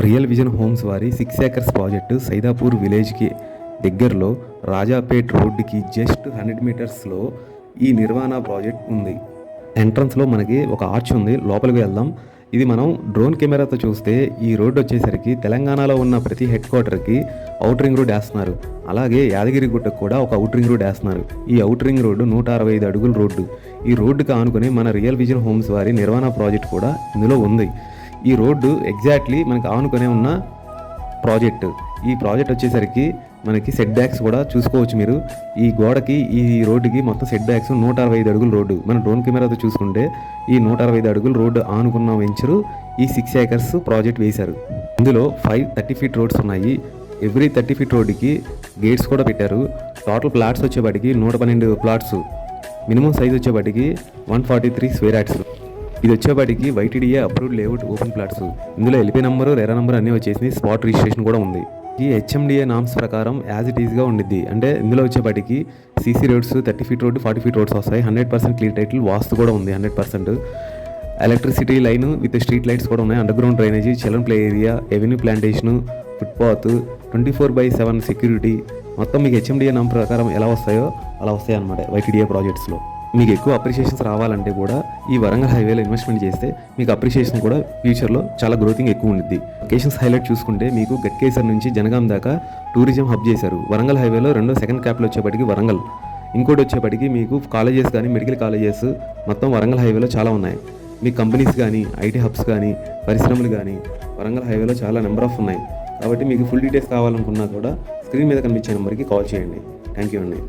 Real vision homes వారి six acres project Saidapur విలేజ్కి దగ్గరలో రాజాపేట్ రోడ్డుకి జస్ట్ హండ్రెడ్ మీటర్స్లో ఈ నిర్వాణ ప్రాజెక్ట్ ఉంది. ఎంట్రన్స్లో మనకి ఒక ఆర్చ్ ఉంది. లోపలికి వెళ్దాం. ఇది మనం డ్రోన్ కెమెరాతో చూస్తే ఈ రోడ్డు వచ్చేసరికి తెలంగాణలో ఉన్న ప్రతి హెడ్ క్వార్టర్కి అవుట్ రింగ్ రోడ్ వేస్తున్నారు. అలాగే యాదగిరి గుట్టకు కూడా ఒక అవుట్ రింగ్ రోడ్ వేస్తున్నారు. ఈ అవుట్ రింగ్ రోడ్డు నూట అరవై ఐదు అడుగుల రోడ్డు. ఈ రోడ్డుకి ఆనుకుని మన రియల్ విజన్ హోమ్స్ వారి నిర్వాణ ప్రాజెక్ట్ కూడా ఇందులో ఉంది. ఈ రోడ్డు ఎగ్జాక్ట్లీ మనకి ఆనుకునే ఉన్న ప్రాజెక్ట్. ఈ ప్రాజెక్ట్ వచ్చేసరికి మనకి సెట్ బ్యాక్స్ కూడా చూసుకోవచ్చు మీరు. ఈ గోడకి ఈ రోడ్డుకి మొత్తం సెట్ బ్యాక్స్ నూట అరవై ఐదు అడుగులు రోడ్డు. మన డ్రోన్ కెమెరాతో చూసుకుంటే ఈ నూట అరవై ఐదు అడుగులు రోడ్డు ఆనుకున్న వెంచరు ఈ సిక్స్ ఏకర్స్ ప్రాజెక్ట్ వేశారు. ఇందులో ఫైవ్ థర్టీ ఫీట్ రోడ్స్ ఉన్నాయి. ఎవ్రీ థర్టీ ఫీట్ రోడ్డుకి గేట్స్ కూడా పెట్టారు. టోటల్ ప్లాట్స్ వచ్చేపాటికి నూట పన్నెండు ప్లాట్స్ మినిమం సైజ్ వచ్చేపాటికి one forty three square yards ఇది వచ్చేపాటికి YTDA approved layout open plots ఇందులో ఎల్పీ నంబరు రెరా నంబర్ అన్నీ వచ్చేసి స్పాట్ రిజిస్ట్రేషన్ కూడా ఉంది. ఈ హెచ్ఎండిఏ నామ్స్ ప్రకారం యాజ్ ఇట్ ఈస్గా ఉండిద్ది. అంటే ఇందులో వచ్చేపాటికి CC roads thirty feet road forty feet roads వస్తాయి. Hundred percent clean title vastu కూడా ఉంది hundred percent electricity line with street lights కూడా ఉన్నాయి. Underground drainage children play area avenue plantation footpath twenty four by seven security మొత్తం మీకు HMDA నామ్ ప్రకారం ఎలా వస్తాయో అలా వస్తాయి అనమాట వైటీడీఏ ప్రాజెక్ట్స్లో మీకు ఎక్కువ అప్రిషియేషన్స్ రావాలంటే కూడా ఈ వరంగల్ హైవేలో ఇన్వెస్ట్మెంట్ చేస్తే మీకు అప్రిషియేషన్ కూడా ఫ్యూచర్లో చాలా గ్రోతింగ్ ఎక్కువ ఉంటుంది లొకేషన్స్ హైలైట్ చూసుకుంటే మీకు గట్కేసర్ నుంచి జనగాం దాకా టూరిజం హబ్ చేశారు. వరంగల్ హైవేలో రెండో సెకండ్ క్యాప్లో వచ్చేప్పటికి వరంగల్. ఇంకోటి వచ్చేప్పటికి మీకు కాలేజెస్ కానీ మెడికల్ కాలేజెస్ మొత్తం వరంగల్ హైవేలో చాలా ఉన్నాయి. మీ కంపెనీస్ కానీ ఐటీ హబ్స్ కానీ పరిశ్రమలు కానీ వరంగల్ హైవేలో చాలా నెంబర్ ఆఫ్ ఉన్నాయి. కాబట్టి మీకు ఫుల్ డీటెయిల్స్ కావాలనుకున్నా కూడా స్క్రీన్ మీద కనిపించే నెంబర్కి కాల్ చేయండి. థ్యాంక్ యూ అండి.